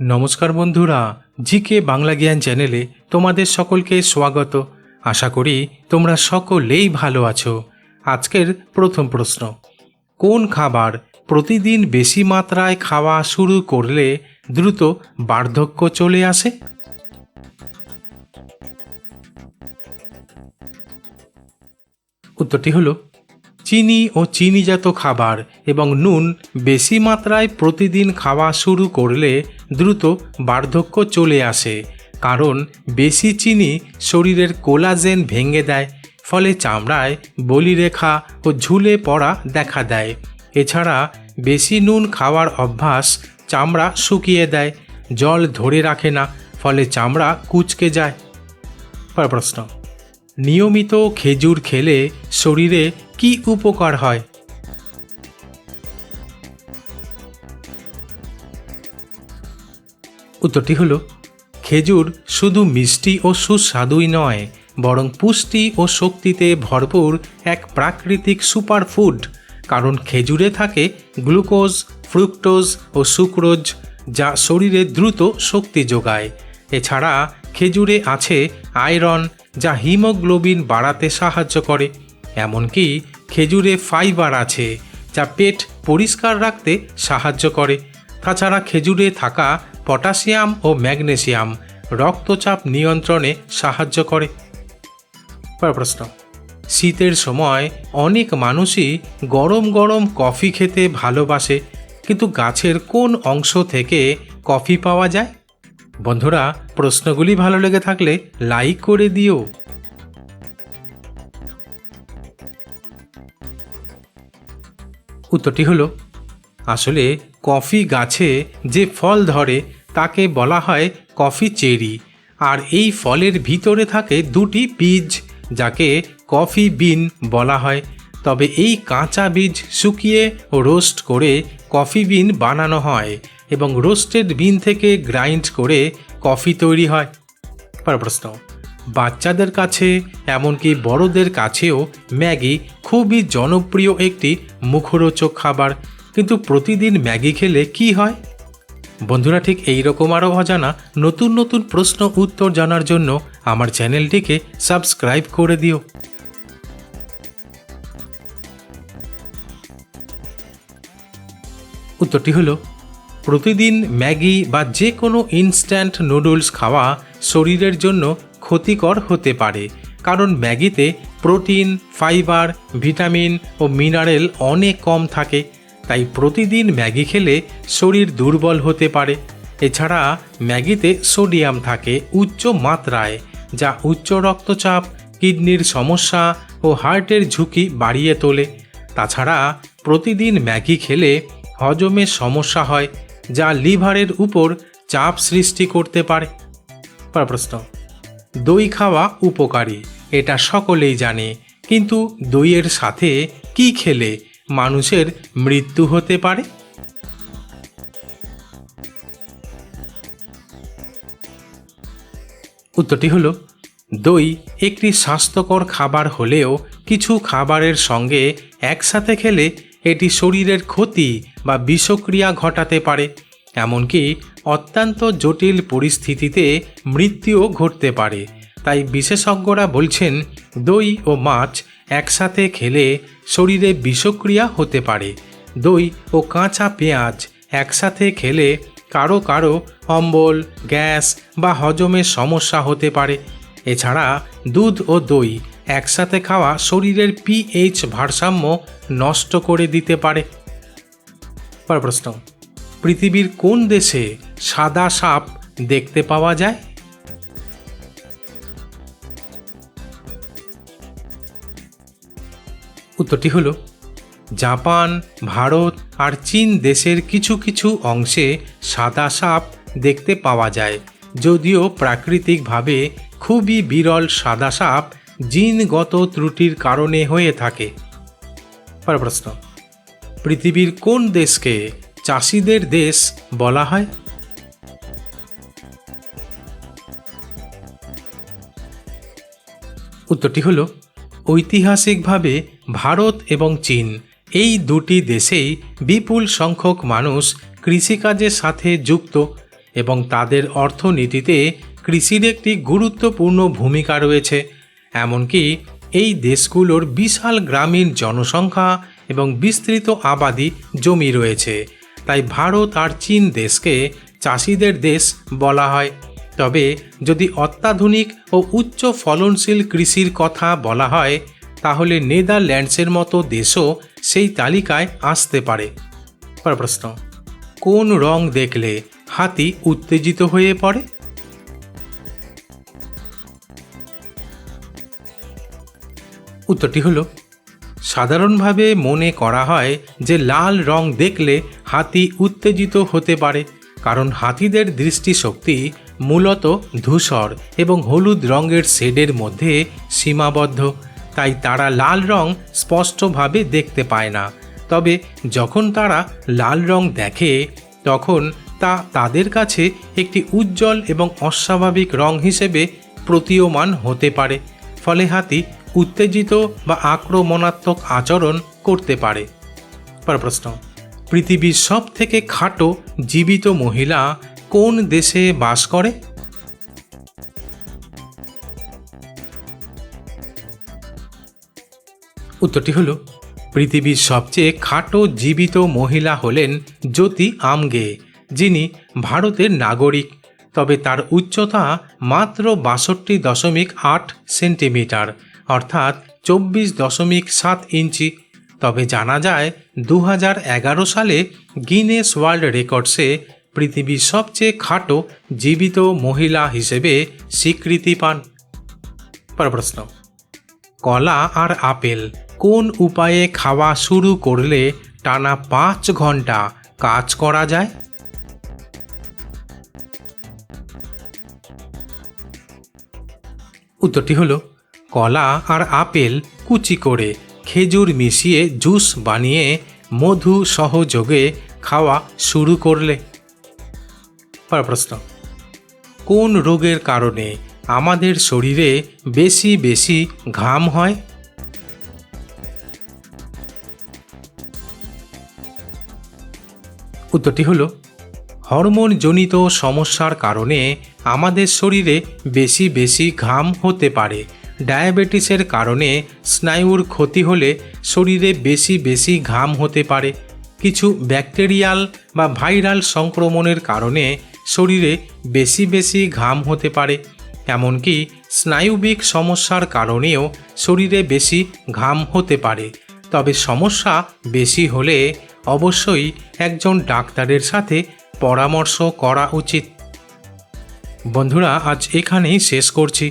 নমস্কার বন্ধুরা, জিকে বাংলা জ্ঞান চ্যানেলে তোমাদের সকলকে স্বাগত। আশা করি তোমরা সকলেই ভালো আছো। আজকের প্রথম প্রশ্ন, কোন খাবার প্রতিদিন বেশি মাত্রায় খাওয়া শুরু করলে দ্রুত বার্ধক্য চলে আসে? উত্তরটি হলো চিনি ও চিনিজাত খাবার এবং নুন বেশি মাত্রায় প্রতিদিন খাওয়া শুরু করলে দ্রুত বার্ধক্য চলে আসে, কারণ বেশি চিনি শরীরের কোলাজেন ভেঙে দেয়, ফলে চামড়ায় বলিরেখা ও ঝুলে পড়া দেখা দেয়। এছাড়া বেশি নুন খাওয়ার অভ্যাস চামড়া শুকিয়ে দেয়, জল ধরে রাখে না, ফলে চামড়া কুচকে যায়। প্রশ্ন। নিয়মিত খেজুর খেলে শরীরে কি উপকার হয়? উত্তরটি হলো, খেজুর শুধু মিষ্টি ও সুস্বাদুই নয়, বরং পুষ্টি ও শক্তিতে ভরপুর এক প্রাকৃতিক সুপারফুড। কারণ খেজুরে থাকে গ্লুকোজ, ফ্রুক্টোজ ও সুক্রোজ, যা শরীরে দ্রুত শক্তি যোগায়। এছাড়া খেজুরে আছে আয়রন যা হিমোগ্লোবিন বাড়াতে সাহায্য করে, এমনকি খেজুরে ফাইবার আছে, যা পেট পরিষ্কার রাখতে সাহায্য করে। তাছাড়া খেজুরে থাকা পটাশিয়াম ও ম্যাগনেসিয়াম রক্তচাপ নিয়ন্ত্রণে সাহায্য করে। প্রশ্ন। শীতের সময় অনেক মানুষই গরম গরম কফি খেতে ভালোবাসে, কিন্তু গাছের কোন অংশ থেকে কফি পাওয়া যায়? বন্ধুরা, প্রশ্নগুলি ভালো লেগে থাকলে লাইক করে দিও। উত্তরটি হলো, আসলে কফি গাছে যে ফল ধরে, তাকে বলা হয় কফি চেরি, আর এই ফলের ভিতরে থাকে দুটি বীজ, যাকে কফি বিন বলা হয়। তবে এই কাঁচা বীজ শুকিয়ে রোস্ট করে কফি বিন বানানো হয়। এবং রোস্টেড বিন থেকে গ্রাইন্ড করে কফি তৈরি হয়। পরের প্রশ্ন, বাচ্চাদের কাছে এমনকি বড়দের কাছেও ম্যাগি খুবই জনপ্রিয় একটি মুখরোচক খাবার। কিন্তু প্রতিদিন ম্যাগি খেলে কি হয়? বন্ধুরা, ঠিক এই রকম আরও অজানা নতুন নতুন প্রশ্ন উত্তর জানার জন্য আমার চ্যানেলটিকে সাবস্ক্রাইব করে দিও। উত্তরটি হলো প্রতিদিন ম্যাগি বা যে কোনো ইনস্ট্যান্ট নুডলস খাওয়া শরীরের জন্য ক্ষতিকর হতে পারে। কারণ ম্যাগিতে প্রোটিন, ফাইবার, ভিটামিন ও মিনারেল অনেক কম থাকে। তাই প্রতিদিন ম্যাগি খেলে শরীর দুর্বল হতে পারে। এছাড়া ম্যাগিতে সোডিয়াম থাকে উচ্চ মাত্রায়, যা উচ্চ রক্তচাপ, কিডনির সমস্যা ও হার্টের ঝুঁকি বাড়িয়ে তোলে। তাছাড়া প্রতিদিন ম্যাগি খেলে হজমের সমস্যা হয় যা লিভারের উপর চাপ সৃষ্টি করতে পারে। প্রশ্ন, দই খাওয়া উপকারী? এটা সকলেই জানে, কিন্তু দইয়ের সাথে কি খেলে মানুষের মৃত্যু হতে পারে? উত্তরটি হলো, দই একটি স্বাস্থ্যকর খাবার হলেও কিছু খাবারের সঙ্গে একসাথে খেলে এটি শরীরের ক্ষতি বা বিষক্রিয়া ঘটাতে পারে, এমনকি অত্যন্ত জটিল পরিস্থিতিতে মৃত্যুও ঘটতে পারে। তাই বিশেষজ্ঞরা বলছেন, দই ও মাছ একসাথে খেলে শরীরে বিষক্রিয়া হতে পারে। দই ও কাঁচা পেঁয়াজ একসাথে খেলে কারও কারও অম্বল, গ্যাস বা হজমের সমস্যা হতে পারে। এছাড়া দুধ ও দই একসাথে খাওয়া শরীরের পিএইচ ভারসাম্য নষ্ট করে দিতে পারে। পরের প্রশ্ন, পৃথিবীর কোন দেশে সাদা সাপ দেখতে পাওয়া যায়? উত্তরটি হলো, জাপান, ভারত আর চীন দেশের কিছু কিছু অংশে সাদা সাপ দেখতে পাওয়া যায়। যদিও প্রাকৃতিকভাবে খুবই বিরল সাদা সাপ জিনগত ত্রুটির কারণে হয়ে থাকে। প্রশ্ন, পৃথিবীর কোন দেশকে চাষিদের দেশ বলা হয়? উত্তরটি হল, ঐতিহাসিকভাবে ভারত এবং চীন এই দুটি দেশেই বিপুল সংখ্যক মানুষ কৃষিকাজের সাথে যুক্ত এবং তাদের অর্থনীতিতে কৃষির একটি গুরুত্বপূর্ণ ভূমিকা রয়েছে। এমনকি এই দেশগুলোর বিশাল গ্রামীণ জনসংখ্যা এবং বিস্তৃত আবাদি জমি রয়েছে। তাই ভারত আর চীন দেশকে চাষিদের দেশ বলা হয়। তবে যদি অত্যাধুনিক ও উচ্চ ফলনশীল কৃষির কথা বলা হয়, তাহলে নেদারল্যান্ডসের মতো দেশও সেই তালিকায় আসতে পারে। প্রশ্ন, কোন রং দেখলে হাতি উত্তেজিত হয়ে পড়ে? উত্তরটি হলো, সাধারণভাবে মনে করা হয় যে লাল রং দেখলে হাতি উত্তেজিত হতে পারে, কারণ হাতিদের দৃষ্টিশক্তি মূলত ধূসর এবং হলুদ রঙের শেডের মধ্যে সীমাবদ্ধ, তাই তারা লাল রং স্পষ্টভাবে দেখতে পায় না। তবে যখন তারা লাল রং দেখে, তখন তা তাদের কাছে একটি উজ্জ্বল এবং অস্বাভাবিক রং হিসেবে প্রতীয়মান হতে পারে, ফলে হাতি উত্তেজিত বা আক্রমণাত্মক আচরণ করতে পারে। পর প্রশ্ন, পৃথিবীর সব থেকে খাটো জীবিত মহিলা কোন দেশে বাস করে? উত্তরটি হলো, পৃথিবীর সবচেয়ে খাটো জীবিত মহিলা হলেন জ্যোতি আমগে, যিনি ভারতের নাগরিক, তবে তার উচ্চতা মাত্র বাষট্টি দশমিক আট সেন্টিমিটার। অর্থাৎ চব্বিশ দশমিক সাত ইঞ্চি। তবে জানা যায় দু সালে গিনেস ওয়ার্ল্ড রেকর্ডসে পৃথিবীর সবচেয়ে খাটো, জীবিত মহিলা হিসেবে স্বীকৃতি পান। প্রশ্ন। কলা আর আপেল কোন উপায়ে খাওয়া শুরু করলে টানা পাঁচ ঘণ্টা কাজ করা যায়? উত্তরটি হলো কলা আর আপেল কুচি করে খেজুর মিশিয়ে জুস বানিয়ে মধু সহযোগে খাওয়া শুরু করলে। পর প্রশ্ন। কোন রোগের কারণে আমাদের শরীরে বেশি বেশি ঘাম হয়? উত্তরটি হলো, হরমোনজনিত সমস্যার কারণে আমাদের শরীরে বেশি বেশি ঘাম হতে পারে। ডায়াবেটিসের কারণে স্নায়ুর ক্ষতি হলে শরীরে বেশি বেশি ঘাম হতে পারে। কিছু ব্যাকটেরিয়াল বা ভাইরাল সংক্রমণের কারণে শরীরে বেশি বেশি ঘাম হতে পারে। এমনকি স্নায়ুবিক সমস্যার কারণেও শরীরে বেশি ঘাম হতে পারে। তবে সমস্যা বেশি হলে অবশ্যই একজন ডাক্তারের সাথে পরামর্শ করা উচিত। বন্ধুরা, আজ এখানেই শেষ করছি।